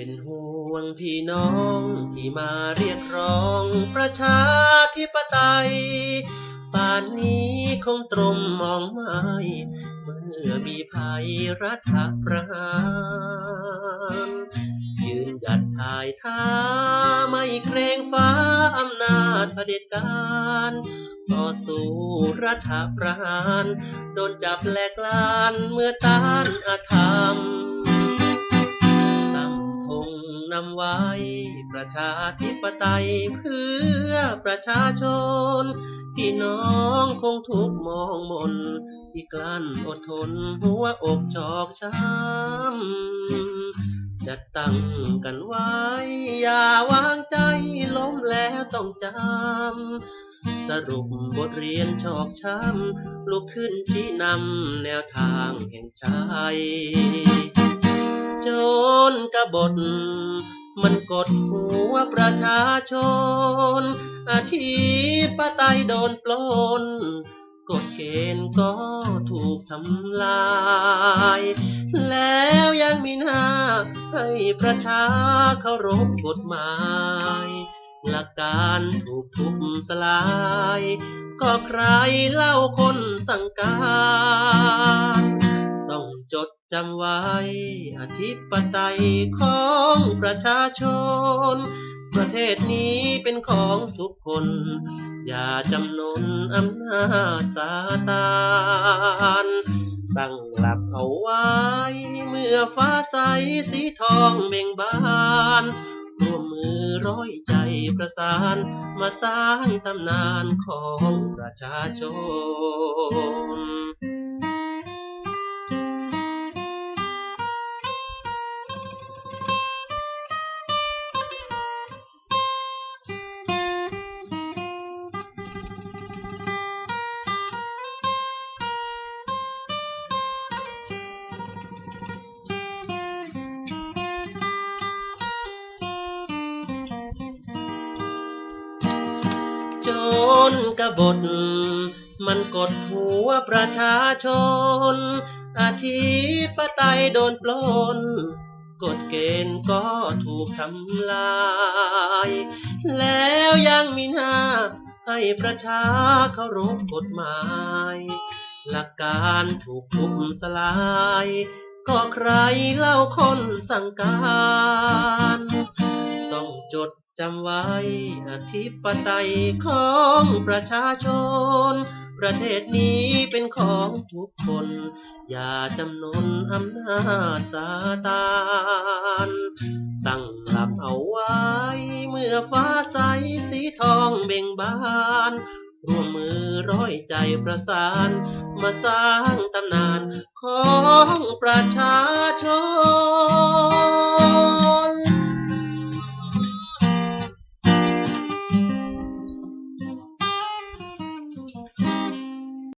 เป็นห่วงพี่น้องที่มาเรียกร้องประชาธิปไตย ป่านนี้คงตรมมองไม่เมื่อมีภัยรัฐประหารยืนหยัดถ่ายท้าไม่เกรงฟ้าอำนาจเผด็จการต่อสู้รัฐประหาร โดนจับแหลกลานเมื่อต้านอาธรรมำไว้ ประชาธิปไตยเพื่อประชาชน พี่น้องคงทุกมองมน ที่กลั้นอดทนหัวอกชอกช้ำจะตั้งกันไว้ อย่าวางใจล้มแล้วต้องจำสรุปบทเรียนชอกช้ำลุกขึ้นชี้นำแนวทางแห่งชั ยจนกบฏ มันกดหัวประชาชน อาทิปไตยโดนปล้นกฎเกณฑ์ก็ถูกทำลาย แล้วยังมีหน้าให้ประชาเคารพกฎหมาย หลักการถูกทุบสลาย ก็ใครเล่าคนสั่งการ จำไว้อธิปไตยของประชาชน ประเทศนี้เป็นของทุกคน อย่าจำนนอำนาจซาตานตั้งหลักเอาไว้ เมื่อฟ้าใสสีทองเบ่งบานร่วมมือร้อยใจประสาน มาสร้างตำนานของประชาชน นกบฏ มันกดหัวประชาชน อาทิปไตยโดนปล้นกฎเกณฑ์ก็ถูกทำลาย แล้วยังมีหน้าให้ประชาเคารพกฎหมาย หลักการถูกทุบสลาย ก็ใครเล่าคนสั่งการ ต้องจด จำไว้อธิปไตยของประชาชน ประเทศนี้เป็นของทุกคน อย่าจำนนอำนาจซาตานตั้งหลักเอาไว้ เมื่อฟ้าใสสีทองเบ่งบานร่วมมือร้อยใจประสาน มาสร้างตำนานของประชาชน